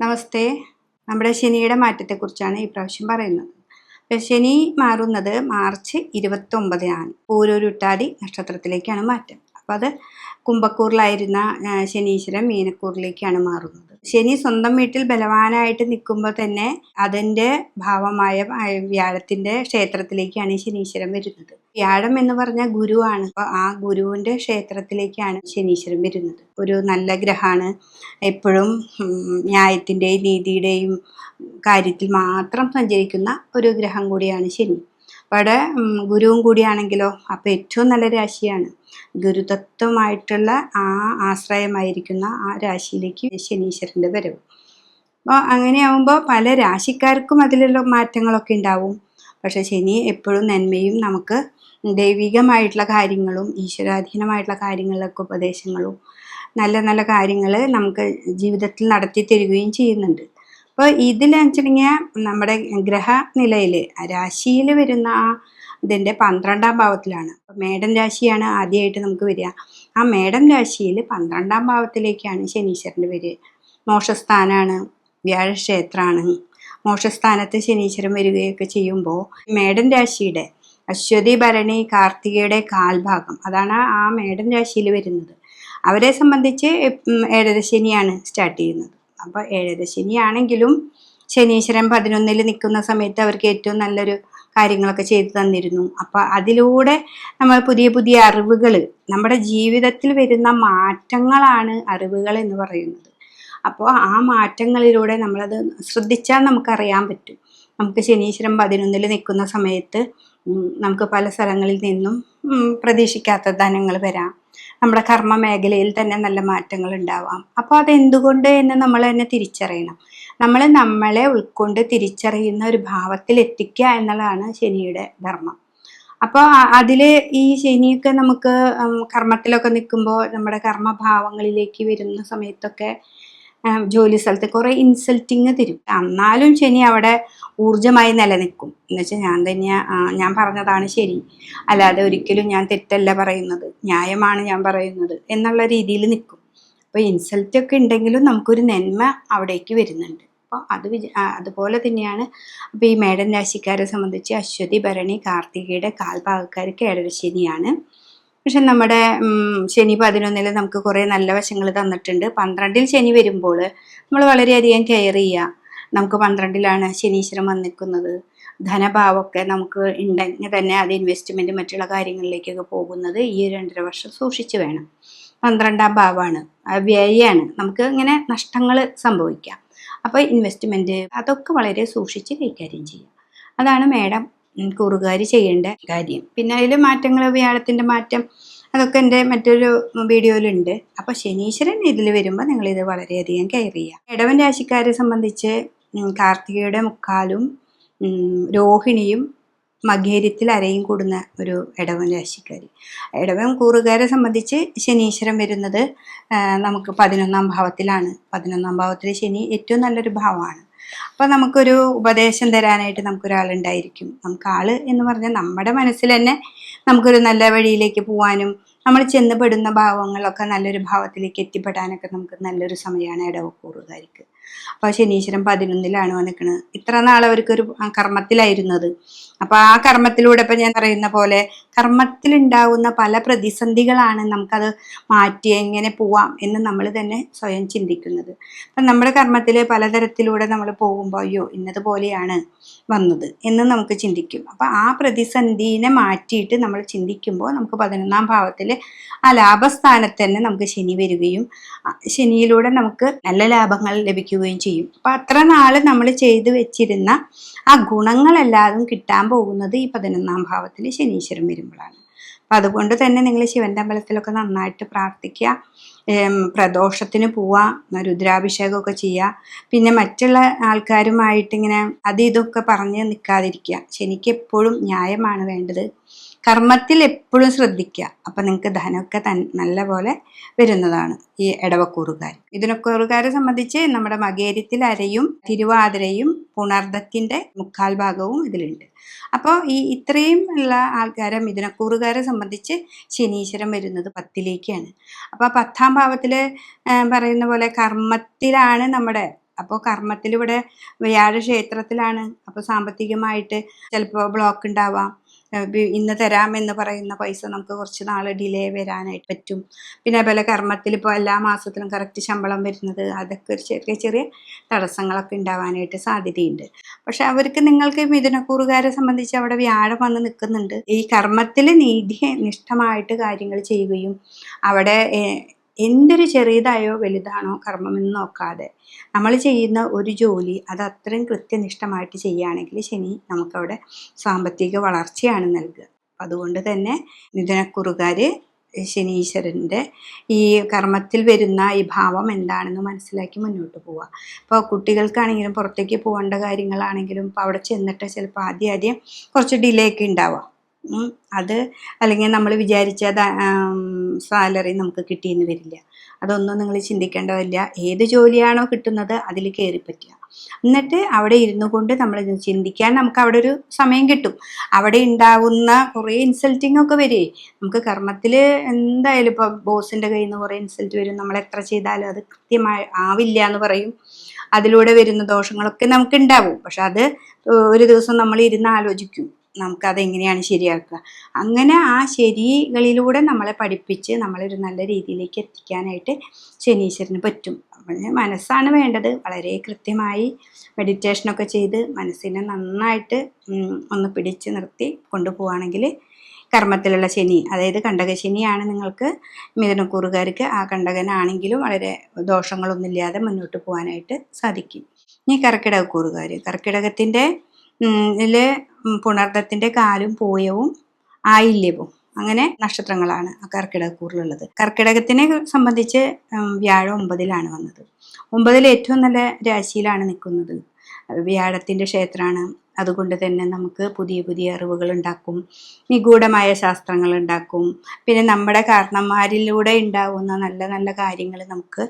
നമസ്തേ. നമ്മുടെ ശനിയുടെ മാറ്റത്തെക്കുറിച്ചാണ് ഈ പ്രാവശ്യം പറയുന്നത്. അപ്പോൾ ശനി മാറുന്നത് മാർച്ച് ഇരുപത്തി ഒമ്പതിനാണ് പൂരൂരുട്ടാതി നക്ഷത്രത്തിലേക്കാണ് മാറ്റം. അപ്പോൾ അത് കുംഭക്കൂറിലായിരുന്ന ശനീശ്വരൻ മീനക്കൂറിലേക്കാണ് മാറുന്നത്. ശനി സ്വന്തം വീട്ടിൽ ബലവാനായിട്ട് നിൽക്കുമ്പോൾ തന്നെ അതിന്റെ ഭാവമായ വ്യാഴത്തിന്റെ ക്ഷേത്രത്തിലേക്കാണ് ശനീശ്വരൻ വരുന്നത്. വ്യാഴം എന്ന് പറഞ്ഞാൽ ഗുരുവാണ്. അപ്പോൾ ആ ഗുരുവിന്റെ ക്ഷേത്രത്തിലേക്കാണ് ശനീശ്വരൻ വരുന്നത്. ഒരു നല്ല ഗ്രഹമാണ്. എപ്പോഴും ന്യായത്തിന്റെയും നീതിയുടെയും കാര്യത്തിൽ മാത്രം സഞ്ചരിക്കുന്ന ഒരു ഗ്രഹം കൂടിയാണ് ശനി. അവിടെ ഗുരുവും കൂടിയാണെങ്കിലോ അപ്പോൾ ഏറ്റവും നല്ല രാശിയാണ്. ഗുരുതത്വമായിട്ടുള്ള ആ ആശ്രയമായിരിക്കുന്ന ആ രാശിയിലേക്ക് ശനീശ്വരന്റെ വരവ്. അപ്പോൾ അങ്ങനെയാവുമ്പോൾ പല രാശിക്കാർക്കും അതിലുള്ള മാറ്റങ്ങളൊക്കെ ഉണ്ടാവും. പക്ഷേ ശനി എപ്പോഴും നന്മയും നമുക്ക് ദൈവികമായിട്ടുള്ള കാര്യങ്ങളും ഈശ്വരാധീനമായിട്ടുള്ള കാര്യങ്ങളിലൊക്കെ ഉപദേശങ്ങളും നല്ല നല്ല കാര്യങ്ങൾ നമുക്ക് ജീവിതത്തിൽ നടത്തി തരികയും ചെയ്യുന്നുണ്ട്. അപ്പോൾ ഇതിൽ വെച്ചിട്ടുണ്ടെങ്കിൽ നമ്മുടെ ഗ്രഹനിലയിൽ രാശിയിൽ വരുന്ന ആ ഇതിന്റെ പന്ത്രണ്ടാം ഭാവത്തിലാണ്. മേടൻ രാശിയാണ് ആദ്യമായിട്ട് നമുക്ക് വരിക. ആ മേടൻ രാശിയിൽ പന്ത്രണ്ടാം ഭാവത്തിലേക്കാണ് ശനീശ്വരന്റെ വരിക. മോക്ഷസ്ഥാനാണ് വ്യാഴക്ഷേത്രമാണ് മോക്ഷസ്ഥാനത്ത് ശനീശ്വരൻ വരികയൊക്കെ ചെയ്യുമ്പോൾ മേടൻ രാശിയുടെ അശ്വതി ഭരണി കാർത്തികയുടെ കാൽഭാഗം അതാണ് ആ മേടൻ രാശിയിൽ വരുന്നത്. അവരെ സംബന്ധിച്ച് ഏഴരശനിയാണ് ഏഴര ശനിയാണ് സ്റ്റാർട്ട് ചെയ്യുന്നത്. അപ്പോൾ ഏഴര ശനിയാണെങ്കിലും ശനീശ്വരൻ പതിനൊന്നിൽ നിൽക്കുന്ന സമയത്ത് അവർക്ക് ഏറ്റവും നല്ലൊരു കാര്യങ്ങളൊക്കെ ചെയ്തു തന്നിരുന്നു. അപ്പോൾ അതിലൂടെ നമ്മൾ പുതിയ പുതിയ അറിവുകൾ നമ്മുടെ ജീവിതത്തിൽ വരുന്ന മാറ്റങ്ങളാണ് അറിവുകൾ എന്ന് പറയുന്നത്. അപ്പോൾ ആ മാറ്റങ്ങളിലൂടെ നമ്മളത് ശ്രദ്ധിച്ചാൽ നമുക്കറിയാൻ പറ്റും. നമുക്ക് ശനീശ്വരം പതിനൊന്നിൽ നിൽക്കുന്ന സമയത്ത് നമുക്ക് പല സ്ഥലങ്ങളിൽ നിന്നും പ്രതീക്ഷിക്കാത്ത ധനങ്ങൾ വരാം. നമ്മുടെ കർമ്മ മേഖലയിൽ തന്നെ നല്ല മാറ്റങ്ങൾ ഉണ്ടാവാം. അപ്പോൾ അതെന്തുകൊണ്ട് എന്ന് നമ്മൾ തന്നെ തിരിച്ചറിയണം. നമ്മൾ നമ്മളെ ഉൾക്കൊണ്ട് തിരിച്ചറിയുന്ന ഒരു ഭാവത്തിൽ എത്തിക്കുക എന്നുള്ളതാണ് ശനിയുടെ ധർമ്മം. അപ്പോൾ അതിൽ ഈ ശനിയൊക്കെ നമുക്ക് കർമ്മത്തിലൊക്കെ നിൽക്കുമ്പോൾ നമ്മുടെ കർമ്മഭാവങ്ങളിലേക്ക് വരുന്ന സമയത്തൊക്കെ ജോലി സ്ഥലത്ത് കുറേ ഇൻസൾട്ടിങ് തരും. എന്നാലും ശനി അവിടെ ഊർജമായി നിലനിൽക്കും. എന്നുവെച്ചാൽ ഞാൻ തന്നെ ഞാൻ പറഞ്ഞതാണ് ശരി. അല്ലാതെ ഒരിക്കലും ഞാൻ തെറ്റല്ല പറയുന്നത്. ന്യായമാണ് ഞാൻ പറയുന്നത്. എന്നുള്ള രീതിയിൽ നിൽക്കും. അപ്പോൾ ഇൻസൾട്ടൊക്കെ ഉണ്ടെങ്കിലും നമുക്കൊരു നന്മ അവിടേക്ക് വരുന്നുണ്ട്. അപ്പോൾ അത് വിജ അതുപോലെ തന്നെയാണ്. അപ്പോൾ ഈ മേടൻ രാശിക്കാരെ സംബന്ധിച്ച് അശ്വതി ഭരണി കാർത്തികയുടെ കാൽഭാഗക്കാർക്ക് ഏഴര ശനിയാണ് പക്ഷെ നമ്മുടെ ശനി പതിനൊന്നിൽ നമുക്ക് കുറേ നല്ല വശങ്ങൾ തന്നിട്ടുണ്ട്. പന്ത്രണ്ടിൽ ശനി വരുമ്പോൾ നമ്മൾ വളരെയധികം കെയർ ചെയ്യുക. നമുക്ക് പന്ത്രണ്ടിലാണ് ശനീശ്വരം വന്നിരിക്കുന്നത്. ധനഭാവമൊക്കെ നമുക്ക് ഉണ്ടെങ്കിൽ തന്നെ അത് ഇൻവെസ്റ്റ്മെന്റ് മറ്റുള്ള കാര്യങ്ങളിലേക്കൊക്കെ പോകുന്നത് ഈ രണ്ടര വർഷം സൂക്ഷിച്ചു വേണം. പന്ത്രണ്ടാം ഭാവമാണ്. വ്യയമാണ് നമുക്ക് ഇങ്ങനെ നഷ്ടങ്ങൾ സംഭവിക്കാം. അപ്പോൾ ഇൻവെസ്റ്റ്മെന്റ് അതൊക്കെ വളരെ സൂക്ഷിച്ച് കൈകാര്യം ചെയ്യുക. അതാണ് മേഡം കൂറുകാർ ചെയ്യേണ്ട കാര്യം. പിന്നെ അതിൽ മാറ്റങ്ങൾ വ്യാഴത്തിന്റെ മാറ്റം അതൊക്കെ എന്റെ മറ്റൊരു വീഡിയോയിലുണ്ട്. അപ്പോൾ ശനീശ്വരൻ ഇതിൽ വരുമ്പോൾ നിങ്ങളിത് വളരെയധികം കെയർ ചെയ്യുക ഇടവൻ രാശിക്കാരെ സംബന്ധിച്ച് കാർത്തികയുടെ മുക്കാലും രോഹിണിയും മകേര്യത്തിൽ അരയും കൂടുന്ന ഒരു ഇടവൻ രാശിക്കാരി. ഇടവൻ കൂറുകാരെ സംബന്ധിച്ച് ശനീശ്വരൻ വരുന്നത് നമുക്ക് പതിനൊന്നാം ഭാവത്തിലാണ്. പതിനൊന്നാം ഭാവത്തിൽ ശനി ഏറ്റവും നല്ലൊരു ഭാവമാണ്. അപ്പോൾ നമുക്കൊരു ഉപദേശം തരാനായിട്ട് നമുക്കൊരാളുണ്ടായിരിക്കും. നമുക്ക് ആൾ എന്ന് പറഞ്ഞാൽ നമ്മുടെ മനസ്സിൽ തന്നെ നമുക്കൊരു നല്ല വഴിയിലേക്ക് പോകാനും നമ്മൾ ചെന്നപ്പെടുന്ന ഭാവങ്ങളൊക്കെ നല്ലൊരു ഭാവത്തിലേക്ക് എത്തിപ്പെടാനൊക്കെ നമുക്ക് നല്ലൊരു സമയമാണ് ഇടവക്കൂറുകാർക്ക് അപ്പോൾ ശനീശ്വരൻ പതിനൊന്നിലാണ് വന്നിക്കുന്നത് ഇത്ര നാൾ അവർക്കൊരു കർമ്മത്തിലായിരുന്നത്. അപ്പോൾ ആ കർമ്മത്തിലൂടെ ഇപ്പം ഞാൻ പറയുന്ന പോലെ കർമ്മത്തിലുണ്ടാവുന്ന പല പ്രതിസന്ധികളാണ് നമുക്കത് മാറ്റി എങ്ങനെ പോവാം എന്ന് നമ്മൾ തന്നെ സ്വയം ചിന്തിക്കുന്നത്. അപ്പം നമ്മുടെ കർമ്മത്തിൽ പലതരത്തിലൂടെ നമ്മൾ പോകുമ്പോൾ അയ്യോ ഇന്നതുപോലെയാണ് വന്നത് എന്ന് നമുക്ക് ചിന്തിക്കും. അപ്പം ആ പ്രതിസന്ധിനെ മാറ്റിയിട്ട് നമ്മൾ ചിന്തിക്കുമ്പോൾ നമുക്ക് പതിനൊന്നാം ഭാവത്തിൽ ആ ലാഭസ്ഥാനത്ത് തന്നെ നമുക്ക് ശനി വരികയും ശനിയിലൂടെ നമുക്ക് നല്ല ലാഭങ്ങൾ ലഭിക്കുകയും ചെയ്യും. അപ്പം അത്ര നാൾ നമ്മൾ ചെയ്തു വെച്ചിരുന്ന ആ ഗുണങ്ങളെല്ലാതും കിട്ടാൻ പോകുന്നത് ഈ പതിനൊന്നാം ഭാവത്തിൽ ശനീശ്വരൻ വരുമ്പോഴാണ്. അപ്പം അതുകൊണ്ട് തന്നെ നിങ്ങൾ ശിവന്റെ അമ്പലത്തിലൊക്കെ നന്നായിട്ട് പ്രാർത്ഥിക്കുക പ്രദോഷത്തിന് പോവുക രുദ്രാഭിഷേകമൊക്കെ ചെയ്യുക. പിന്നെ മറ്റുള്ള ആൾക്കാരുമായിട്ട് ഇങ്ങനെ അത് ഇതൊക്കെ പറഞ്ഞ് നിൽക്കാതിരിക്കുക ശനിക്ക് എപ്പോഴും ന്യായമാണ് വേണ്ടത്. കർമ്മത്തിൽ എപ്പോഴും ശ്രദ്ധിക്കുക. അപ്പം നിങ്ങൾക്ക് ധനമൊക്കെ തൻ നല്ല പോലെ വരുന്നതാണ് ഈ ഇടവക്കൂറുകാർ ഇതിനക്കൂറുകാരെ സംബന്ധിച്ച് നമ്മുടെ മകേരിത്തിൽ അരയും തിരുവാതിരയും പുണർദത്തിന്റെ മുക്കാൽ ഭാഗവും ഇതിലുണ്ട്. അപ്പോൾ ഈ ഇത്രയും ഉള്ള ആൾക്കാരെ മിഥുനക്കൂറുകാരെ സംബന്ധിച്ച് ശനീശ്വരം വരുന്നത് പത്തിലേക്കാണ്. അപ്പോൾ പത്താം ഭാവത്തിൽ പറയുന്ന പോലെ കർമ്മത്തിലാണ് നമ്മുടെ അപ്പോൾ കർമ്മത്തിൽ ഇവിടെ വ്യാഴ ക്ഷേത്രത്തിലാണ് അപ്പോൾ സാമ്പത്തികമായിട്ട് ചിലപ്പോൾ ബ്ലോക്ക് ഉണ്ടാവാം. ഇന്ന് തരാമെന്ന് പറയുന്ന പൈസ നമുക്ക് കുറച്ച് നാൾ ഡിലേ വരാനായിട്ട് പറ്റും. പിന്നെ അതുപോലെ കർമ്മത്തിൽ ഇപ്പോൾ എല്ലാ മാസത്തിലും കറക്റ്റ് ശമ്പളം വരുന്നത് അതൊക്കെ ഒരു ചെറിയ ചെറിയ തടസ്സങ്ങളൊക്കെ ഉണ്ടാവാനായിട്ട് സാധ്യതയുണ്ട്. പക്ഷെ അവർക്ക് നിങ്ങൾക്ക് മിഥുനക്കൂറുകാരെ സംബന്ധിച്ച് അവിടെ വ്യാഴം വന്ന് നിൽക്കുന്നുണ്ട്. ഈ കർമ്മത്തിൽ നീതി നിഷ്ഠമായിട്ട് കാര്യങ്ങൾ ചെയ്യുകയും അവിടെ എന്തൊരു ചെറിയതായോ വലുതാണോ കർമ്മം എന്ന് നോക്കാതെ നമ്മൾ ചെയ്യുന്ന ഒരു ജോലി അത് അത്രയും കൃത്യനിഷ്ഠമായിട്ട് ചെയ്യുകയാണെങ്കിൽ ശനി നമുക്കവിടെ സാമ്പത്തിക വളർച്ചയാണ് നൽകുക അതുകൊണ്ട് തന്നെ മിഥുനക്കുറുകാർ ശനീശ്വരന്റെ ഈ കർമ്മത്തിൽ വരുന്ന ഈ ഭാവം എന്താണെന്ന് മനസ്സിലാക്കി മുന്നോട്ട് പോവുക അപ്പോൾ കുട്ടികൾക്കാണെങ്കിലും പുറത്തേക്ക് പോകേണ്ട കാര്യങ്ങളാണെങ്കിലും ഇപ്പോൾ അവിടെ ചെന്നിട്ട് ചിലപ്പോൾ ആദ്യം ആദ്യം കുറച്ച് ഡിലേ ഒക്കെ ഉണ്ടാവാം ഉം. അത് അല്ലെങ്കിൽ നമ്മൾ വിചാരിച്ച സാലറി നമുക്ക് കിട്ടിയെന്ന് വരില്ല. അതൊന്നും നിങ്ങൾ ചിന്തിക്കേണ്ടതില്ല. ഏത് ജോലിയാണോ കിട്ടുന്നത് അതിൽ കയറി പറ്റുക. എന്നിട്ട് അവിടെ ഇരുന്നു കൊണ്ട് നമ്മൾ ചിന്തിക്കാൻ നമുക്ക് അവിടെ ഒരു സമയം കിട്ടും. അവിടെ ഉണ്ടാവുന്ന കുറേ ഇൻസൾട്ടിങ് ഒക്കെ വരേ. നമുക്ക് കർമ്മത്തിൽ എന്തായാലും ഇപ്പോൾ ബോസിന്റെ കയ്യിൽ നിന്ന് കുറേ ഇൻസൾട്ട് വരും. നമ്മൾ എത്ര ചെയ്താലും അത് കൃത്യമായി ആവില്ല എന്ന് പറയും. അതിലൂടെ വരുന്ന ദോഷങ്ങളൊക്കെ നമുക്ക് ഉണ്ടാവും. പക്ഷെ അത് ഒരു ദിവസം നമ്മൾ ഇരുന്ന് ആലോചിക്കും. നമുക്കതെങ്ങനെയാണ് ശരിയാക്കുക. അങ്ങനെ ആ ശരികളിലൂടെ നമ്മളെ പഠിപ്പിച്ച് നമ്മളൊരു നല്ല രീതിയിലേക്ക് എത്തിക്കാനായിട്ട് ശനീശ്വരന് പറ്റും. അപ്പോൾ മനസ്സാണ് വേണ്ടത്. വളരെ കൃത്യമായി മെഡിറ്റേഷനൊക്കെ ചെയ്ത് മനസ്സിനെ നന്നായിട്ട് ഒന്ന് പിടിച്ച് നിർത്തി കൊണ്ടുപോവുകയാണെങ്കിൽ കർമ്മത്തിലുള്ള ശനി അതായത് കണ്ടകശനിയാണ് നിങ്ങൾക്ക് മിഥുനക്കൂറുകാർക്ക് ആ കണ്ടകനാണെങ്കിലും വളരെ ദോഷങ്ങളൊന്നുമില്ലാതെ മുന്നോട്ട് പോകാനായിട്ട് സാധിക്കും. ഇനി കർക്കിടകക്കൂറുകാർ കർക്കിടകത്തിന്റെ ഇതിൽ പുണർദത്തിന്റെ കാലും പൂയവും ആയില്യവും. അങ്ങനെ നക്ഷത്രങ്ങളാണ് കർക്കിടകക്കൂറിലുള്ളത്. കർക്കിടകത്തിനെ സംബന്ധിച്ച് വ്യാഴം ഒമ്പതിലാണ് വന്നത്. ഒമ്പതിൽ ഏറ്റവും നല്ല രാശിയിലാണ് നിൽക്കുന്നത്. വ്യാഴത്തിന്റെ ക്ഷേത്രമാണ് അതുകൊണ്ട് തന്നെ നമുക്ക് പുതിയ പുതിയ അറിവുകൾ ഉണ്ടാക്കും നിഗൂഢമായ ശാസ്ത്രങ്ങൾ ഉണ്ടാക്കും പിന്നെ നമ്മുടെ കാരണന്മാരിലൂടെ ഉണ്ടാവുന്ന നല്ല നല്ല കാര്യങ്ങൾ നമുക്ക്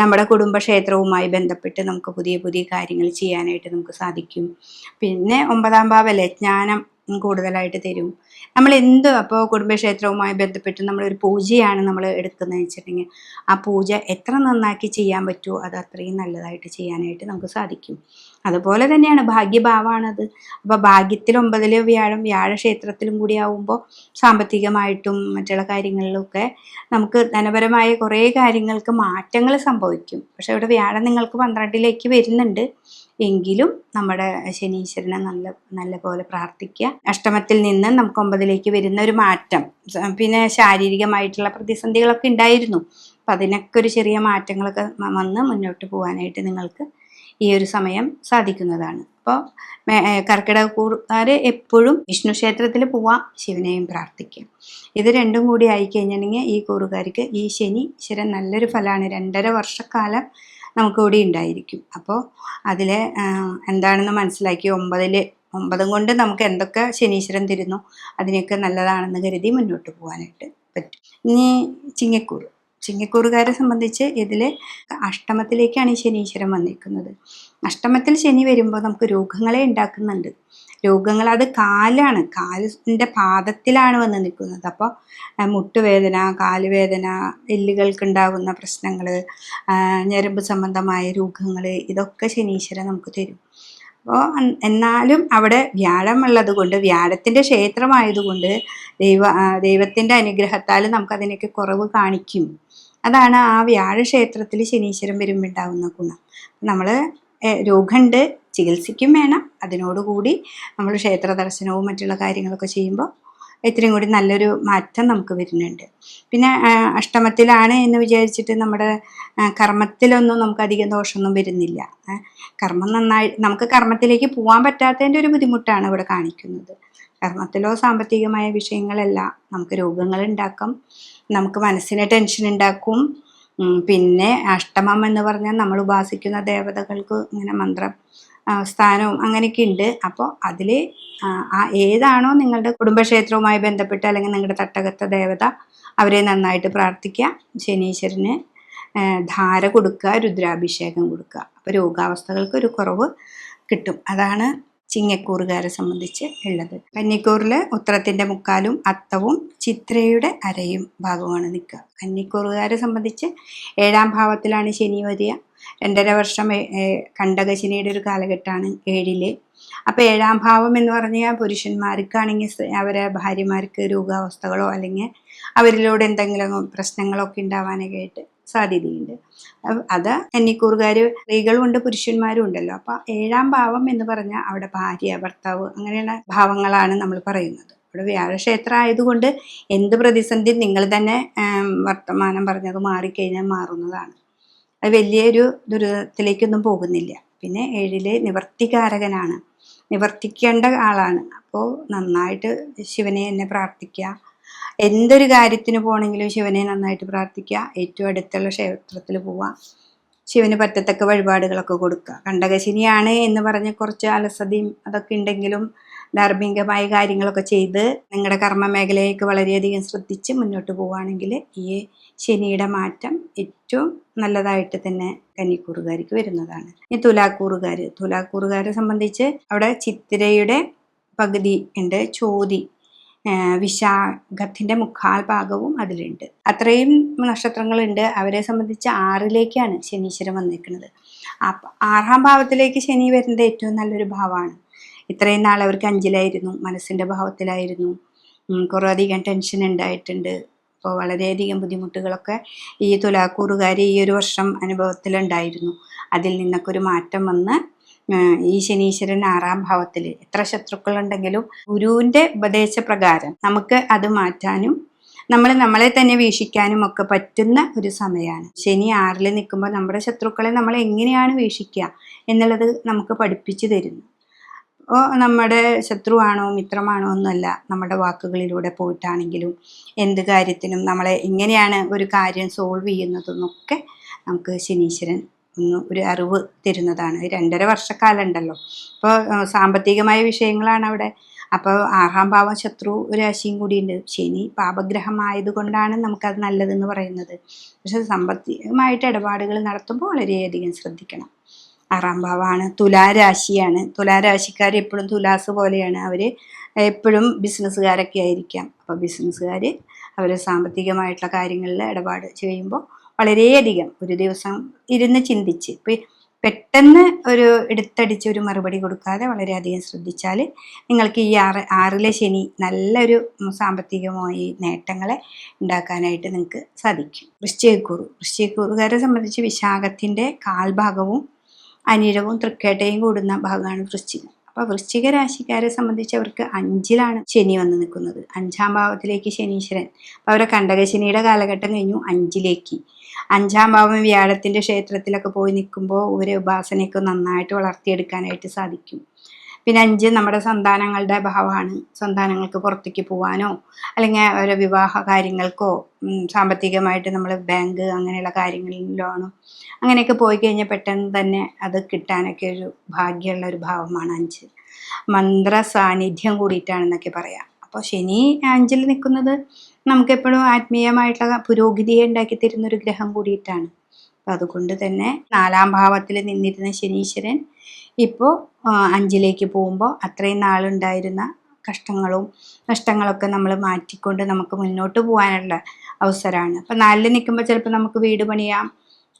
നമ്മുടെ കുടുംബക്ഷേത്രവുമായി ബന്ധപ്പെട്ട് നമുക്ക് പുതിയ പുതിയ കാര്യങ്ങൾ ചെയ്യാനായിട്ട് നമുക്ക് സാധിക്കും. പിന്നെ ഒമ്പതാം ഭാവല്ലേ ജ്ഞാനം കൂടുതലായിട്ട് തരും. നമ്മൾ എന്ത് അപ്പോൾ കുടുംബക്ഷേത്രവുമായി ബന്ധപ്പെട്ട് നമ്മളൊരു പൂജയാണ് നമ്മൾ എടുക്കുന്നത് വെച്ചിട്ടുണ്ടെങ്കിൽ ആ പൂജ എത്ര നന്നാക്കി ചെയ്യാൻ പറ്റുമോ അത് അത്രയും നല്ലതായിട്ട് ചെയ്യാനായിട്ട് നമുക്ക് സാധിക്കും. അതുപോലെ തന്നെയാണ് ഭാഗ്യഭാവമാണത് അപ്പോൾ ഭാഗ്യത്തിൽ ഒമ്പതിലെ വ്യാഴം വ്യാഴക്ഷേത്രത്തിലും കൂടി ആവുമ്പോൾ സാമ്പത്തികമായിട്ടും മറ്റുള്ള കാര്യങ്ങളിലൊക്കെ നമുക്ക് ധനപരമായ കുറേ കാര്യങ്ങൾക്ക് മാറ്റങ്ങൾ സംഭവിക്കും. പക്ഷെ ഇവിടെ വ്യാഴം നിങ്ങൾക്ക് പന്ത്രണ്ടിലേക്ക് വരുന്നുണ്ട്. എങ്കിലും നമ്മുടെ ശനീശ്വരനെ നല്ല നല്ല പോലെ പ്രാർത്ഥിക്കുക. അഷ്ടമത്തിൽ നിന്ന് നമുക്ക് ഒമ്പതിലേക്ക് വരുന്ന ഒരു മാറ്റം. പിന്നെ ശാരീരികമായിട്ടുള്ള പ്രതിസന്ധികളൊക്കെ ഉണ്ടായിരുന്നു. അപ്പം അതിനൊക്കെ ഒരു ചെറിയ മാറ്റങ്ങളൊക്കെ വന്ന് മുന്നോട്ട് പോകാനായിട്ട് നിങ്ങൾക്ക് ഈ ഒരു സമയം സാധിക്കുന്നതാണ്. അപ്പോൾ കർക്കിടകക്കൂറുകാർ എപ്പോഴും വിഷ്ണു ക്ഷേത്രത്തിൽ പോവാം ശിവനെയും പ്രാർത്ഥിക്കാം. ഇത് രണ്ടും കൂടി ആയി കഴിഞ്ഞിട്ടുണ്ടെങ്കിൽ ഈ കൂറുകാർക്ക് ഈ ശനി ശരൻ നല്ലൊരു ഫലമാണ് രണ്ടര വർഷക്കാലം നമുക്ക് കൂടി ഉണ്ടായിരിക്കും. അപ്പോൾ അതിൽ എന്താണെന്ന് മനസ്സിലാക്കി ഒമ്പതിൽ ഒമ്പതും കൊണ്ട് നമുക്ക് എന്തൊക്കെ ശനീശ്വരൻ തരുന്നു അതിനൊക്കെ നല്ലതാണെന്ന് കരുതി മുന്നോട്ട് പോകാനായിട്ട് പറ്റും. ഇനി ചിങ്ങക്കൂർ ചിങ്ങക്കൂറുകാരെ സംബന്ധിച്ച് ഇതിൽ അഷ്ടമത്തിലേക്കാണ് ഈ ശനീശ്വരൻ വന്നിരിക്കുന്നത്. അഷ്ടമത്തിൽ ശനി വരുമ്പോൾ നമുക്ക് രോഗങ്ങളെ ഉണ്ടാക്കുന്നുണ്ട്. രോഗങ്ങൾ അത് കാലാണ് കാലിന്റെ പാദത്തിലാണ് വന്ന് നിൽക്കുന്നത്. അപ്പോൾ മുട്ടുവേദന കാലുവേദന എല്ലുകൾക്കുണ്ടാകുന്ന പ്രശ്നങ്ങൾ ഞരമ്പ് സംബന്ധമായ രോഗങ്ങൾ ഇതൊക്കെ ശനീശ്വരൻ നമുക്ക് തരും. അപ്പോൾ എന്നാലും അവിടെ വ്യാഴം ഉള്ളത് കൊണ്ട് വ്യാഴത്തിന്റെ ക്ഷേത്രമായതുകൊണ്ട് ദൈവ ദൈവത്തിന്റെ അനുഗ്രഹത്താൽ നമുക്കതിനൊക്കെ കുറവ് കാണിക്കും. അതാണ് ആ വ്യാഴ ക്ഷേത്രത്തിൽ വരുമ്പോൾ ഉണ്ടാകുന്ന ഗുണം നമ്മൾ രോഗമുണ്ട് ചികിത്സിക്കും വേണം. അതിനോടുകൂടി നമ്മൾ ക്ഷേത്ര ദർശനവും മറ്റുള്ള കാര്യങ്ങളൊക്കെ ചെയ്യുമ്പോൾ ഇത്രയും കൂടി നല്ലൊരു മാറ്റം നമുക്ക് വരുന്നുണ്ട്. പിന്നെ അഷ്ടമത്തിലാണ് എന്ന് വിചാരിച്ചിട്ട് നമ്മുടെ കർമ്മത്തിലൊന്നും നമുക്ക് അധികം ദോഷമൊന്നും വരുന്നില്ല. കർമ്മം നന്നായി നമുക്ക് കർമ്മത്തിലേക്ക് പോകാൻ പറ്റാത്തതിന്റെ ഒരു ബുദ്ധിമുട്ടാണ് ഇവിടെ കാണിക്കുന്നത്. കർമ്മത്തിലോ സാമ്പത്തികമായ വിഷയങ്ങളല്ല. നമുക്ക് രോഗങ്ങൾ ഉണ്ടാക്കാം നമുക്ക് മനസ്സിന് ടെൻഷൻ ഉണ്ടാക്കും. പിന്നെ അഷ്ടമം എന്ന് പറഞ്ഞാൽ നമ്മൾ ഉപാസിക്കുന്ന ദേവതകൾക്ക് ഇങ്ങനെ മന്ത്രം സ്ഥാനവും അങ്ങനെയൊക്കെ ഉണ്ട്. അപ്പോൾ അതിൽ ആ ഏതാണോ നിങ്ങളുടെ കുടുംബക്ഷേത്രവുമായി ബന്ധപ്പെട്ട് അല്ലെങ്കിൽ നിങ്ങളുടെ തട്ടകത്ത ദേവത അവരെ നന്നായിട്ട് പ്രാർത്ഥിക്കുക. ശനീശ്വരന് ധാര കൊടുക്കുക രുദ്രാഭിഷേകം കൊടുക്കുക. അപ്പോൾ രോഗാവസ്ഥകൾക്ക് ഒരു കുറവ് കിട്ടും. അതാണ് ചിങ്ങക്കൂറുകാരെ സംബന്ധിച്ച് ഉള്ളത്. കന്നിക്കൂറിൽ ഉത്തരത്തിന്റെ മുക്കാലും അത്തവും ചിത്രയുടെ അരയും ഭാഗമാണ് നിൽക്കുക. കന്നിക്കൂറുകാരെ സംബന്ധിച്ച് ഏഴാം ഭാവത്തിലാണ് ശനി വരിക. രണ്ടര വർഷം കണ്ടകശനിയുടെ ഒരു കാലഘട്ടമാണ് ഏഴിൽ. അപ്പൊ ഏഴാം ഭാവം എന്ന് പറഞ്ഞാൽ പുരുഷന്മാർക്കാണെങ്കിൽ അവരെ ഭാര്യമാർക്ക് രോഗാവസ്ഥകളോ അല്ലെങ്കിൽ അവരിലൂടെ എന്തെങ്കിലും പ്രശ്നങ്ങളൊക്കെ ഉണ്ടാവാനൊക്കെ ആയിട്ട് സാധ്യതയുണ്ട്. അത് കന്നിക്കൂറുകാർ സ്ത്രീകളും ഉണ്ട് പുരുഷന്മാരും ഉണ്ടല്ലോ. അപ്പൊ ഏഴാം ഭാവം എന്ന് പറഞ്ഞാൽ അവിടെ ഭാര്യ ഭർത്താവ് അങ്ങനെയുള്ള ഭാവങ്ങളാണ് നമ്മൾ പറയുന്നത്. ഇവിടെ വ്യാഴക്ഷേത്രം ആയതുകൊണ്ട് എന്ത് പ്രതിസന്ധി നിങ്ങൾ തന്നെ വർത്തമാനം പറഞ്ഞത് മാറിക്കഴിഞ്ഞാൽ മാറുന്നതാണ്. അത് വലിയൊരു ദുരിതത്തിലേക്കൊന്നും പോകുന്നില്ല. പിന്നെ ഏഴിൽ നിവർത്തികാരകനാണ്. നിവർത്തിക്കേണ്ട ആളാണ്. അപ്പോൾ നന്നായിട്ട് ശിവനെ തന്നെ പ്രാർത്ഥിക്കുക എന്തൊരു കാര്യത്തിന് പോകണമെങ്കിലും ശിവനെ നന്നായിട്ട് പ്രാർത്ഥിക്കുക ഏറ്റവും അടുത്തുള്ള ക്ഷേത്രത്തിൽ പോവുക ശിവന് പറ്റത്തക്ക വഴിപാടുകളൊക്കെ കൊടുക്കുക കണ്ടകശിനിയാണ് എന്ന് പറഞ്ഞ് കുറച്ച് അലസതയും അതൊക്കെ ഉണ്ടെങ്കിലും ധാർമ്മികമായ കാര്യങ്ങളൊക്കെ ചെയ്ത് നിങ്ങളുടെ കർമ്മ മേഖലയൊക്കെ വളരെയധികം ശ്രദ്ധിച്ച് മുന്നോട്ട് പോവുകയാണെങ്കിൽ ഈ ശനിയുടെ മാറ്റം ഏറ്റവും നല്ലതായിട്ട് തന്നെ കന്നിക്കൂറുകാർക്ക് വരുന്നതാണ്. ഈ തുലാക്കൂറുകാർ തുലാക്കൂറുകാരെ സംബന്ധിച്ച് അവിടെ ചിത്തിരയുടെ പകുതി ഉണ്ട് ചോതി വിശാഖത്തിന്റെ മുക്കാൽ ഭാഗവും അതിലുണ്ട്. അത്രയും നക്ഷത്രങ്ങളുണ്ട്. അവരെ സംബന്ധിച്ച് ആറിലേക്കാണ് ശനീശ്വരൻ വന്നിരിക്കുന്നത് ആറാം ഭാവത്തിലേക്ക് ശനി വരുന്നത് ഏറ്റവും നല്ലൊരു ഭാവമാണ് ഇത്രയും നാൾ അവർക്ക് അഞ്ചിലായിരുന്നു മനസ്സിന്റെ ഭാവത്തിലായിരുന്നു. കുറേയധികം ടെൻഷൻ ഉണ്ടായിട്ടുണ്ട്. അപ്പോൾ വളരെയധികം ബുദ്ധിമുട്ടുകളൊക്കെ ഈ തുലാക്കൂറുകാർ ഈ ഒരു വർഷം അനുഭവത്തിലുണ്ടായിരുന്നു. അതിൽ നിന്നൊക്കെ ഒരു മാറ്റം വന്ന് ഈ ശനീശ്വരൻ ആറാം ഭാവത്തിൽ. എത്ര ശത്രുക്കളുണ്ടെങ്കിലും ഗുരുവിന്റെ ഉപദേശപ്രകാരം നമുക്ക് അത് മാറ്റാനും നമ്മൾ നമ്മളെ തന്നെ വീക്ഷിക്കാനും ഒക്കെ പറ്റുന്ന ഒരു സമയമാണ്. ശനി ആറിൽ നിൽക്കുമ്പോൾ നമ്മുടെ ശത്രുക്കളെ നമ്മൾ എങ്ങനെയാണ് വീക്ഷിക്കുക എന്നുള്ളത് നമുക്ക് പഠിപ്പിച്ചു തരുന്നു. നമ്മുടെ ശത്രുവാണോ മിത്രമാണോ എന്നല്ല നമ്മുടെ വാക്കുകളിലൂടെ പോയിട്ടാണെങ്കിലും എന്ത് കാര്യത്തിനും നമ്മളെ എങ്ങനെയാണ് ഒരു കാര്യം സോൾവ് ചെയ്യുന്നതെന്നൊക്കെ നമുക്ക് ശനീശ്വരൻ ഒന്ന് ഒരു അറിവ് തരുന്നതാണ്. രണ്ടര വർഷക്കാലം ഉണ്ടല്ലോ. അപ്പോൾ സാമ്പത്തികമായ വിഷയങ്ങളാണ് അവിടെ. അപ്പോൾ ആഹാം ഭാവം ശത്രു രാശിയും കൂടിയുണ്ട് ശനി പാപഗ്രഹമായതുകൊണ്ടാണ് നമുക്കത് നല്ലതെന്ന് പറയുന്നത്. പക്ഷെ സാമ്പത്തികമായിട്ട് ഇടപാടുകൾ നടത്തുമ്പോൾ വളരെയധികം ശ്രദ്ധിക്കണം. ആറാം തുലാരാശിയാണ്. തുലാരാശിക്കാർ എപ്പോഴും തുലാസ് പോലെയാണ്. അവർ എപ്പോഴും ബിസിനസ്സുകാരൊക്കെ ആയിരിക്കാം. അപ്പോൾ ബിസിനസ്സുകാർ അവർ സാമ്പത്തികമായിട്ടുള്ള കാര്യങ്ങളിൽ ഇടപാട് ചെയ്യുമ്പോൾ വളരെയധികം ഒരു ദിവസം ഇരുന്ന് ചിന്തിച്ച് ഇപ്പം പെട്ടെന്ന് ഒരു എടുത്തടിച്ച് ഒരു മറുപടി കൊടുക്കാതെ വളരെയധികം ശ്രദ്ധിച്ചാൽ നിങ്ങൾക്ക് ഈ ആറ് ആറിലെ ശനി നല്ലൊരു സാമ്പത്തികമായി നേട്ടങ്ങളെ ഉണ്ടാക്കാനായിട്ട് നിങ്ങൾക്ക് സാധിക്കും. വൃശ്ചികക്കുറു. വൃശ്ചികക്കുറുകാരെ സംബന്ധിച്ച് വിശാഖത്തിന്റെ കാൽഭാഗവും അനിഴവും തൃക്കേട്ടയും കൂടുന്ന ഭാഗമാണ് വൃശ്ചികം. അപ്പോൾ വൃശ്ചിക രാശിക്കാരെ സംബന്ധിച്ച് അവർക്ക് അഞ്ചിലാണ് ശനി വന്ന് നിൽക്കുന്നത്. അഞ്ചാം ഭാവത്തിലേക്ക് ശനീശ്വരൻ. അപ്പോൾ അവരെ കണ്ടകശനിയുടെ കാലഘട്ടം കഴിഞ്ഞു അഞ്ചിലേക്ക്. അഞ്ചാം ഭാവം വ്യാഴത്തിന്റെ ക്ഷേത്രത്തിലൊക്കെ പോയി നിൽക്കുമ്പോൾ ഒരു ഉപാസനയൊക്കെ നന്നായിട്ട് വളർത്തിയെടുക്കാനായിട്ട് സാധിക്കും. പിന്നെ അഞ്ച് നമ്മുടെ സന്താനങ്ങളുടെ ഭാവമാണ് സന്താനങ്ങൾക്ക് പുറത്തേക്ക് പോകാനോ അല്ലെങ്കിൽ ഓരോ വിവാഹ കാര്യങ്ങൾക്കോ സാമ്പത്തികമായിട്ട് നമ്മൾ ബാങ്ക് അങ്ങനെയുള്ള കാര്യങ്ങളിൽ ലോണും അങ്ങനെയൊക്കെ പോയി കഴിഞ്ഞാൽ പെട്ടെന്ന് തന്നെ അത് കിട്ടാനൊക്കെ ഒരു ഭാഗ്യമുള്ള ഒരു ഭാവമാണ് അഞ്ച്. മന്ത്ര സാന്നിധ്യം കൂടിയിട്ടാണെന്നൊക്കെ പറയാം. അപ്പോൾ ശനി അഞ്ചിൽ നിൽക്കുന്നത് നമുക്കെപ്പോഴും ആത്മീയമായിട്ടുള്ള പുരോഗതിയെ ഉണ്ടാക്കി തരുന്ന ഒരു ഗ്രഹം കൂടിയിട്ടാണ്. അപ്പം അതുകൊണ്ട് തന്നെ നാലാം ഭാവത്തിൽ നിന്നിരുന്ന ശനീശ്വരൻ ഇപ്പോൾ അഞ്ചിലേക്ക് പോകുമ്പോൾ അത്രയും നാളുണ്ടായിരുന്ന കഷ്ടങ്ങളും നഷ്ടങ്ങളൊക്കെ നമ്മൾ മാറ്റിക്കൊണ്ട് നമുക്ക് മുന്നോട്ട് പോകാനുള്ള അവസരമാണ് അപ്പം നാലിൽ നിൽക്കുമ്പോൾ ചിലപ്പോൾ നമുക്ക് വീട് പണിയാം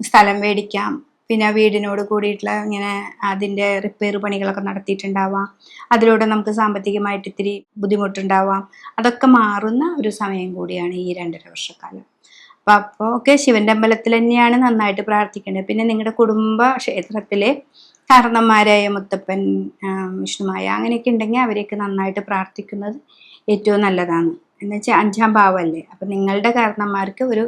സ്ഥലം മേടിക്കാം പിന്നെ വീടിനോട് കൂടിയിട്ടുള്ള ഇങ്ങനെ അതിന്റെ റിപ്പയർ പണികളൊക്കെ നടത്തിയിട്ടുണ്ടാവാം. അതിലൂടെ നമുക്ക് സാമ്പത്തികമായിട്ട് ഇത്തിരി ബുദ്ധിമുട്ടുണ്ടാവാം. അതൊക്കെ മാറുന്ന ഒരു സമയം കൂടിയാണ് ഈ രണ്ടര വർഷക്കാലം. അപ്പോൾ അപ്പോൾ ഒക്കെ ശിവന്റെ അമ്പലത്തിൽ തന്നെയാണ് നന്നായിട്ട് പ്രാർത്ഥിക്കേണ്ടത് പിന്നെ നിങ്ങളുടെ കുടുംബ ക്ഷേത്രത്തിലെ കാരണന്മാരായ മുത്തപ്പൻ വിഷ്ണുമായ അങ്ങനെയൊക്കെ ഉണ്ടെങ്കിൽ അവരെയൊക്കെ നന്നായിട്ട് പ്രാർത്ഥിക്കുന്നത് ഏറ്റവും നല്ലതാണ്. എന്ന് വെച്ചാൽ അഞ്ചാം ഭാവമല്ലേ അപ്പം നിങ്ങളുടെ കാരണന്മാർക്ക് ഒരു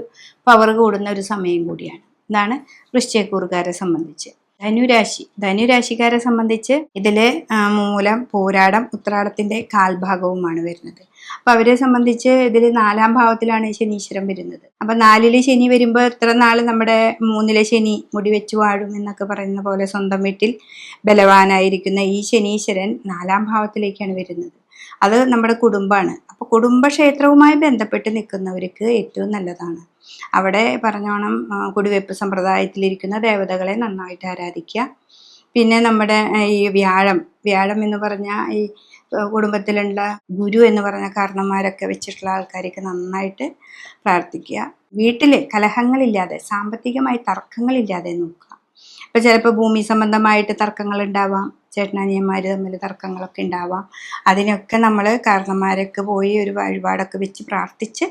പവർ കൂടുന്ന ഒരു സമയം കൂടിയാണ്. ഇതാണ് വൃശ്ചയക്കൂറുകാരെ സംബന്ധിച്ച്. ധനുരാശി. ധനുരാശിക്കാരെ സംബന്ധിച്ച് ഇതിൽ മൂലം പോരാടം ഉത്രാടത്തിന്റെ കാൽഭാഗവുമാണ് വരുന്നത്. അപ്പൊ അവരെ സംബന്ധിച്ച് ഇതിൽ നാലാം ഭാവത്തിലാണ് ശനീശ്വരം വരുന്നത്. അപ്പൊ നാലിൽ ശനി വരുമ്പോൾ എത്ര നാൾ നമ്മുടെ മൂന്നിലെ ശനി മുടി വെച്ചു വാഴും എന്നൊക്കെ പറയുന്ന പോലെ സ്വന്തം വീട്ടിൽ ബലവാനായിരിക്കുന്ന ഈ ശനീശ്വരൻ നാലാം ഭാവത്തിലേക്കാണ് വരുന്നത്. അത് നമ്മുടെ കുടുംബമാണ്. അപ്പൊ കുടുംബക്ഷേത്രവുമായി ബന്ധപ്പെട്ട് നിൽക്കുന്നവർക്ക് ഏറ്റവും നല്ലതാണ്. അവിടെ പറഞ്ഞോണം കുടിവെപ്പ് സമ്പ്രദായത്തിലിരിക്കുന്ന ദേവതകളെ നന്നായിട്ട് ആരാധിക്കുക. പിന്നെ നമ്മുടെ ഈ വ്യാഴം വ്യാഴം എന്ന് പറഞ്ഞാൽ ഈ കുടുംബത്തിലുള്ള ഗുരു എന്ന് പറഞ്ഞ കാരണന്മാരൊക്കെ വെച്ചിട്ടുള്ള ആൾക്കാരൊക്കെ നന്നായിട്ട് പ്രാർത്ഥിക്കുക. വീട്ടിൽ കലഹങ്ങളില്ലാതെ സാമ്പത്തികമായി തർക്കങ്ങളില്ലാതെ നോക്കുക. ഇപ്പം ചിലപ്പോൾ ഭൂമി സംബന്ധമായിട്ട് തർക്കങ്ങൾ ഉണ്ടാവാം ചേട്ടനാനിയന്മാർ തമ്മിൽ തർക്കങ്ങളൊക്കെ ഉണ്ടാവാം. അതിനൊക്കെ നമ്മൾ കാരണന്മാരൊക്കെ പോയി ഒരു വഴിപാടൊക്കെ വെച്ച് പ്രാർത്ഥിച്ച്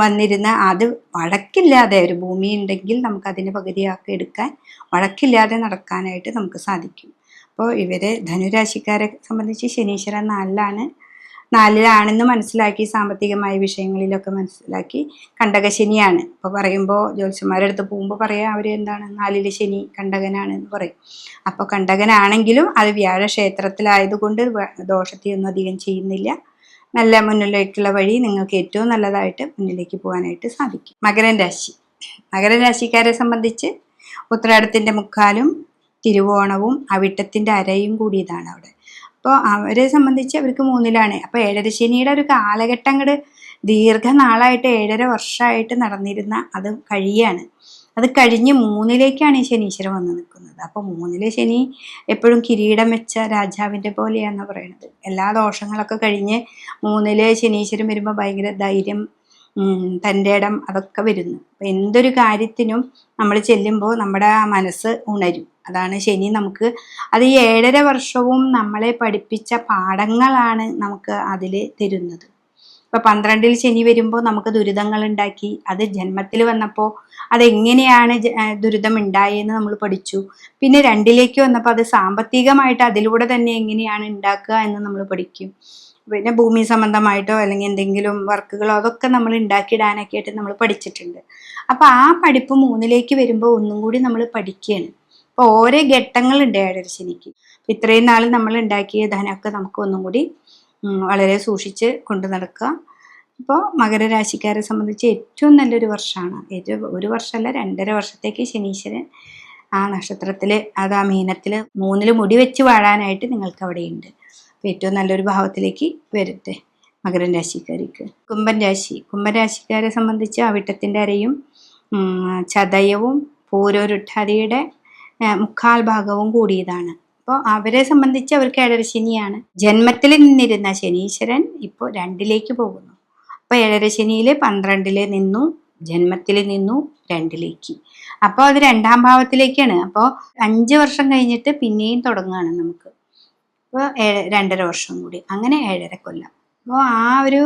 വന്നിരുന്ന അത് വഴക്കില്ലാതെ ഒരു ഭൂമി ഉണ്ടെങ്കിൽ നമുക്ക് അതിന് പകുതിയാക്കി എടുക്കാൻ വഴക്കില്ലാതെ നടക്കാനായിട്ട് നമുക്ക് സാധിക്കും. അപ്പോൾ ഇവർ ധനുരാശിക്കാരെ സംബന്ധിച്ച് ശനീശ്വരൻ നാലിലാണ്. നാലിലാണെന്ന് മനസ്സിലാക്കി സാമ്പത്തികമായ വിഷയങ്ങളിലൊക്കെ മനസ്സിലാക്കി കണ്ടകശനിയാണ് അപ്പോൾ പറയുമ്പോൾ ജ്യോത്സ്യന്മാരുടെ അടുത്ത് പോകുമ്പോൾ പറയാം അവർ എന്താണ്? നാലിലെ ശനി കണ്ടകനാണ് എന്ന് പറയും. അപ്പോൾ കണ്ടകനാണെങ്കിലും അത് വ്യാഴക്ഷേത്രത്തിലായതുകൊണ്ട് ദോഷത്തെ ഒന്നും അധികം ചെയ്യുന്നില്ല. നല്ല മുന്നിലേക്കുള്ള വഴി നിങ്ങൾക്ക് ഏറ്റവും നല്ലതായിട്ട് മുന്നിലേക്ക് പോകാനായിട്ട് സാധിക്കും. മകരൻ രാശി. മകരൻ രാശിക്കാരെ സംബന്ധിച്ച് ഉത്രാടത്തിന്റെ മുക്കാലും തിരുവോണവും അവിട്ടത്തിന്റെ അരയും കൂടിയതാണ് അവിടെ. അപ്പോൾ അവരെ സംബന്ധിച്ച് അവർക്ക് മൂന്നിലാണ്. അപ്പോൾ ഏഴര ശനിയുടെ ഒരു കാലഘട്ടം അങ്ങോട്ട് ദീർഘനാളായിട്ട് ഏഴര വർഷമായിട്ട് നടന്നിരുന്ന അത് കഴിയാണ്. അത് കഴിഞ്ഞ് മൂന്നിലേക്കാണ് ഈ ശനീശ്വരൻ വന്ന് നിൽക്കുന്നത്. അപ്പോൾ മൂന്നിലെ ശനി എപ്പോഴും കിരീടം വെച്ച രാജാവിന്റെ പോലെയാണെന്ന് പറയുന്നത് എല്ലാ ദോഷങ്ങളൊക്കെ കഴിഞ്ഞ് മൂന്നിലെ ശനീശ്വരൻ വരുമ്പോൾ ഭയങ്കര ധൈര്യം തന്റെ ഇടം അതൊക്കെ വരുന്നു. അപ്പം എന്തൊരു കാര്യത്തിനും നമ്മൾ ചെല്ലുമ്പോൾ നമ്മുടെ മനസ്സ് ഉണരും. അതാണ് ശനി നമുക്ക് അത് ഈ ഏഴര വർഷവും നമ്മളെ പഠിപ്പിച്ച പാഠങ്ങളാണ് നമുക്ക് അതിൽ തരുന്നത്. ഇപ്പം പന്ത്രണ്ടിൽ ശനി വരുമ്പോൾ നമുക്ക് ദുരിതങ്ങൾ ഉണ്ടാക്കി അത് ജന്മത്തിൽ വന്നപ്പോൾ അതെങ്ങനെയാണ് ദുരിതം ഉണ്ടായെന്ന് നമ്മൾ പഠിച്ചു. പിന്നെ രണ്ടിലേക്ക് വന്നപ്പോൾ അത് സാമ്പത്തികമായിട്ട് അതിലൂടെ തന്നെ എങ്ങനെയാണ് ഉണ്ടാക്കുക എന്ന് നമ്മൾ പഠിക്കും. പിന്നെ ഭൂമി സംബന്ധമായിട്ടോ അല്ലെങ്കിൽ എന്തെങ്കിലും വർക്കുകളോ അതൊക്കെ നമ്മൾ ഉണ്ടാക്കിയിടാനൊക്കെ ആയിട്ട് നമ്മൾ പഠിച്ചിട്ടുണ്ട്. അപ്പോൾ ആ പഠിപ്പ് മൂന്നിലേക്ക് വരുമ്പോൾ ഒന്നും കൂടി നമ്മൾ പഠിക്കുകയാണ്. അപ്പോൾ ഓരോ ഘട്ടങ്ങളുണ്ട് ഏഴര ശനിക്ക്. അപ്പൊ ഇത്രയും നാൾ നമ്മൾ ഉണ്ടാക്കിയ ധനമൊക്കെ നമുക്ക് ഒന്നും കൂടി വളരെ സൂക്ഷിച്ച് കൊണ്ടു നടക്കുക. ഇപ്പോൾ മകരരാശിക്കാരെ സംബന്ധിച്ച് ഏറ്റവും നല്ലൊരു വർഷമാണ്. ഏറ്റവും ഒരു വർഷമല്ല രണ്ടര വർഷത്തേക്ക് ശനീശ്വരൻ ആ നക്ഷത്രത്തിൽ അത് ആ മീനത്തിൽ മൂന്നിൽ മുടി വെച്ച് വാഴാനായിട്ട് നിങ്ങൾക്ക് അവിടെയുണ്ട് ഏറ്റവും നല്ലൊരു ഭാവത്തിലേക്ക് വരട്ടെ മകരൻ രാശിക്കാർക്ക് കുംഭൻ രാശി. കുംഭരാശിക്കാരെ സംബന്ധിച്ച് അവിട്ടത്തിന്റെ അരയും ചതയവും പൂരോരുട്ടാതിയുടെ മുക്കാൽ ഭാഗവും കൂടിയതാണ്. അപ്പോൾ അവരെ സംബന്ധിച്ച് അവർക്ക് ഏഴരശനിയാണ് ജന്മത്തിൽ നിന്നിരുന്ന ശനീശ്വരൻ ഇപ്പോൾ രണ്ടിലേക്ക് പോകുന്നു. അപ്പോൾ ഏഴരശനിയിൽ പന്ത്രണ്ടിൽ നിന്നു ജന്മത്തിൽ നിന്നു രണ്ടിലേക്ക്. അപ്പോൾ അത് രണ്ടാം ഭാവത്തിലേക്കാണ്. അപ്പോൾ അഞ്ച് വർഷം കഴിഞ്ഞിട്ട് പിന്നെയും തുടങ്ങുകയാണ് നമുക്ക്. അപ്പോൾ രണ്ടര വർഷം കൂടി. അങ്ങനെ ഏഴര കൊല്ലം. അപ്പോൾ ആ ഒരു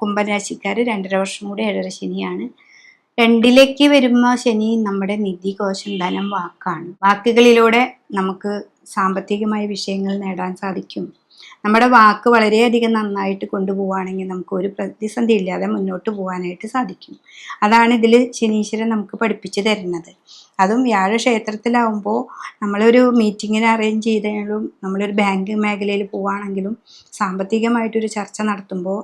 കുംഭരാശിക്കാർ രണ്ടര വർഷം കൂടി ഏഴര ശനിയാണ്. രണ്ടിലേക്ക് വരുമ്പോൾ ശനി നമ്മുടെ നിധി കോശം ധനം വാക്കാണ്. വാക്കുകളിലൂടെ നമുക്ക് സാമ്പത്തികമായ വിഷയങ്ങൾ നേടാൻ സാധിക്കും. നമ്മുടെ വാക്ക് വളരെയധികം നന്നായിട്ട് കൊണ്ടുപോവുകയാണെങ്കിൽ നമുക്ക് ഒരു പ്രതിസന്ധി ഇല്ലാതെ മുന്നോട്ട് പോകാനായിട്ട് സാധിക്കും. അതാണ് ഇതിൽ ശനീശ്വരൻ നമുക്ക് പഠിപ്പിച്ചു തരുന്നത്. അതും വ്യാഴ ക്ഷേത്രത്തിലാവുമ്പോൾ നമ്മളൊരു മീറ്റിങ്ങിന് അറേഞ്ച് ചെയ്താലും നമ്മളൊരു ബാങ്ക് മേഖലയിൽ പോവുകയാണെങ്കിലും സാമ്പത്തികമായിട്ടൊരു ചർച്ച നടത്തുമ്പോൾ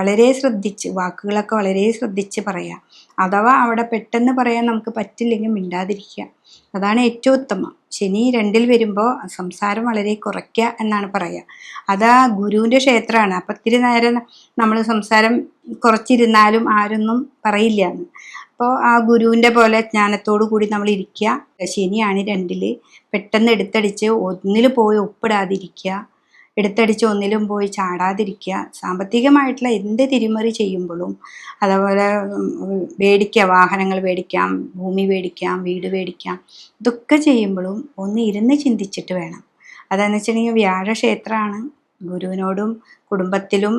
വളരെ ശ്രദ്ധിച്ച് വാക്കുകളൊക്കെ വളരെ ശ്രദ്ധിച്ച് പറയാം. അഥവാ അവിടെ പെട്ടെന്ന് പറയാൻ നമുക്ക് പറ്റില്ലെങ്കിൽ മിണ്ടാതിരിക്കുക. അതാണ് ഏറ്റവും ഉത്തമം. ശനി രണ്ടിൽ വരുമ്പോൾ സംസാരം വളരെ കുറയ്ക്കുക എന്നാണ് പറയുക അത് ഗുരുവിന്റെ ക്ഷേത്രമാണ്. അപ്പം ഇത്തിരി നേരം നമ്മൾ സംസാരം കുറച്ചിരുന്നാലും ആരൊന്നും പറയില്ല എന്ന്. അപ്പോൾ ആ ഗുരുവിന്റെ പോലെ ജ്ഞാനത്തോടു കൂടി നമ്മൾ ഇരിക്കുക. ശനിയാണ് രണ്ടിൽ പെട്ടെന്ന് എടുത്തടിച്ച് ഒന്നിൽ പോയി ഒപ്പിടാതിരിക്കുക. എടുത്തടിച്ച് ഒന്നിലും പോയി ചാടാതിരിക്കുക. സാമ്പത്തികമായിട്ടുള്ള എന്ത് തിരിമറി ചെയ്യുമ്പോഴും അതുപോലെ മേടിക്കുക വാഹനങ്ങൾ മേടിക്കാം ഭൂമി മേടിക്കാം വീട് മേടിക്കാം ഇതൊക്കെ ചെയ്യുമ്പോഴും ഒന്ന് ഇരുന്ന് ചിന്തിച്ചിട്ട് വേണം. അതെന്ന് വെച്ചിട്ടുണ്ടെങ്കിൽ വ്യാഴക്ഷേത്രമാണ്. ഗുരുവിനോടും കുടുംബത്തിലും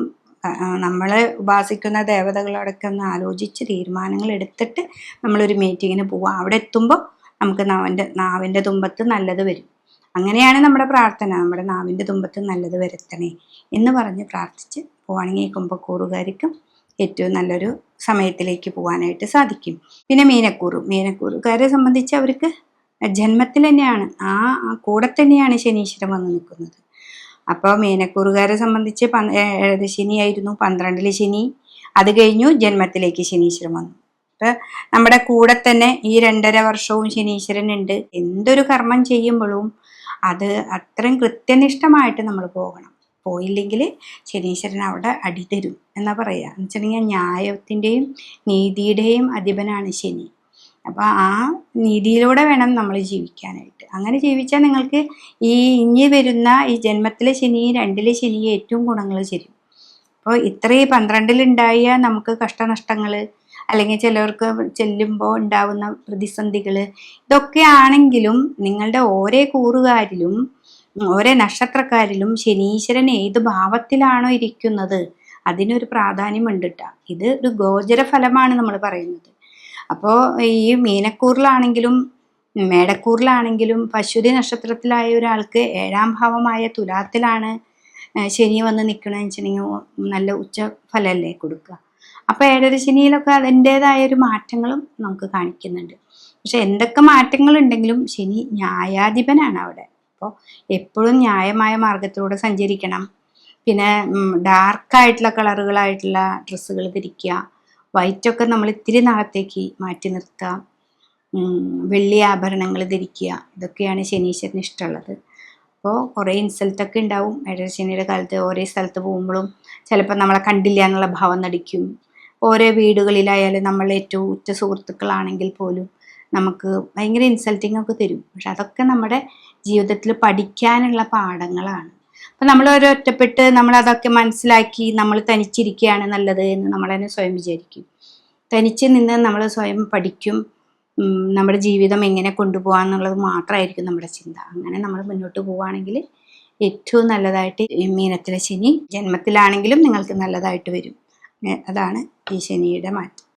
നമ്മൾ ഉപാസിക്കുന്ന ദേവതകളോടൊക്കെ ഒന്ന് ആലോചിച്ച് തീരുമാനങ്ങൾ എടുത്തിട്ട് നമ്മളൊരു മീറ്റിങ്ങിന് പോവുക അവിടെ എത്തുമ്പോൾ നമുക്ക് നാവിന്റെ നാവിന്റെ തുമ്പത്ത് നല്ലത് വരും. അങ്ങനെയാണ് നമ്മുടെ പ്രാർത്ഥന. നമ്മുടെ നാവിന്റെ തുമ്പത്ത് നല്ലത് വരുത്തണേ എന്ന് പറഞ്ഞ് പ്രാർത്ഥിച്ച് പോവാണെങ്കിൽ കുംഭക്കൂറുകാർക്കും ഏറ്റവും നല്ലൊരു സമയത്തിലേക്ക് പോകാനായിട്ട് സാധിക്കും. പിന്നെ മീനക്കൂറ്. മീനക്കൂറുകാരെ സംബന്ധിച്ച് അവർക്ക് ജന്മത്തിൽ തന്നെയാണ്. ആ കൂടെ തന്നെയാണ് ശനീശ്വരൻ വന്ന് നിൽക്കുന്നത്. അപ്പോൾ മീനക്കൂറുകാരെ സംബന്ധിച്ച് ഏഴര ശനിയായിരുന്നു പന്ത്രണ്ടിൽ ശനി അത് കഴിഞ്ഞു ജന്മത്തിലേക്ക് ശനീശ്വരൻ വന്നു. അപ്പം നമ്മുടെ കൂടെ തന്നെ ഈ രണ്ടര വർഷവും ശനീശ്വരൻ ഉണ്ട്. എന്തൊരു കർമ്മം ചെയ്യുമ്പോഴും അത് അത്രയും കൃത്യനിഷ്ഠമായിട്ട് നമ്മൾ പോകണം. പോയില്ലെങ്കിൽ ശനീശ്വരൻ അവിടെ അടി തരും എന്നാ പറയുക. എന്ന് വെച്ചിട്ടുണ്ടെങ്കിൽ ന്യായത്തിന്റെയും നീതിയുടെയും അധിപനാണ് ശനി. അപ്പോൾ ആ നീതിയിലൂടെ വേണം നമ്മൾ ജീവിക്കാനായിട്ട്. അങ്ങനെ ജീവിച്ചാൽ നിങ്ങൾക്ക് ഈ ഇനി വരുന്ന ഈ ജന്മത്തിലെ ശനി രണ്ടിലെ ശനി ഏറ്റവും ഗുണങ്ങൾ ചെയ്യും അപ്പോൾ ഇത്രയും പന്ത്രണ്ടിലുണ്ടായ നമുക്ക് കഷ്ടനഷ്ടങ്ങൾ അല്ലെങ്കിൽ ചിലർക്ക് ചെല്ലുമ്പോൾ ഉണ്ടാവുന്ന പ്രതിസന്ധികൾ ഇതൊക്കെ ആണെങ്കിലും നിങ്ങളുടെ ഓരോ കൂറുകാരിലും ഓരോ നക്ഷത്രക്കാരിലും ശനീശ്വരൻ ഏത് ഭാവത്തിലാണോ ഇരിക്കുന്നത് അതിനൊരു പ്രാധാന്യമുണ്ട് കേട്ടോ ഇത് ഒരു ഗോചര ഫലമാണ് നമ്മൾ പറയുന്നത്. അപ്പോൾ ഈ മീനക്കൂറിലാണെങ്കിലും മേടക്കൂറിലാണെങ്കിലും പശുതി നക്ഷത്രത്തിലായ ഒരാൾക്ക് ഏഴാം ഭാവമായ തുലാത്തിലാണ് ശനി വന്ന് നിൽക്കണമെന്ന് വെച്ചിട്ടുണ്ടെങ്കിൽ നല്ല ഉച്ച ഫലമല്ലേ കൊടുക്കുക അപ്പോൾ ഏഴരശനിയിലൊക്കെ അതിന്റെതായ ഒരു മാറ്റങ്ങളും നമുക്ക് കാണിക്കുന്നുണ്ട്. പക്ഷെ എന്തൊക്കെ മാറ്റങ്ങൾ ഉണ്ടെങ്കിലും ശനി ന്യായാധിപനാണ് അവിടെ. അപ്പോൾ എപ്പോഴും ന്യായമായ മാർഗത്തിലൂടെ സഞ്ചരിക്കണം. പിന്നെ ഡാർക്കായിട്ടുള്ള കളറുകളായിട്ടുള്ള ഡ്രസ്സുകൾ ധരിക്കുക. വൈറ്റൊക്കെ നമ്മൾ ഇത്തിരി നാളത്തേക്ക് മാറ്റി നിർത്തുക. വെള്ളി ആഭരണങ്ങൾ ധരിക്കുക. ഇതൊക്കെയാണ് ശനീശ്വരന് ഇഷ്ടമുള്ളത്. അപ്പോൾ കുറേ ഇൻസൾട്ടൊക്കെ ഉണ്ടാവും. ഏഴര ശനിയുടെ കാലത്ത് ഓരോ സ്ഥലത്ത് പോകുമ്പോഴും ചിലപ്പോൾ നമ്മളെ കണ്ടില്ല എന്നുള്ള ഭാവം നടിക്കും. ഓരോ വീടുകളിലായാലും നമ്മൾ ഏറ്റവും ഉറ്റ സുഹൃത്തുക്കളാണെങ്കിൽ പോലും നമുക്ക് ഭയങ്കര ഇൻസൾട്ടിങ് ഒക്കെ തരും. പക്ഷെ അതൊക്കെ നമ്മുടെ ജീവിതത്തിൽ പഠിക്കാനുള്ള പാഠങ്ങളാണ്. അപ്പം നമ്മൾ ഒരു ഒറ്റപ്പെട്ട് നമ്മൾ അതൊക്കെ മനസ്സിലാക്കി നമ്മൾ തനിച്ചിരിക്കുകയാണ് നല്ലത് എന്ന് നമ്മൾ തന്നെ സ്വയം വിചാരിക്കും. തനിച്ച് നിന്ന് നമ്മൾ സ്വയം പഠിക്കും. നമ്മുടെ ജീവിതം എങ്ങനെ കൊണ്ടുപോകാം എന്നുള്ളത് മാത്രമായിരിക്കും നമ്മുടെ ചിന്ത. അങ്ങനെ നമ്മൾ മുന്നോട്ട് പോവുകയാണെങ്കിൽ ഏറ്റവും നല്ലതായിട്ട് മീനത്തിലെ ശനി ജന്മത്തിലാണെങ്കിലും നിങ്ങൾക്ക് നല്ലതായിട്ട് വരും. അതാണ് ഈ ശനിയുടെ മാറ്റം.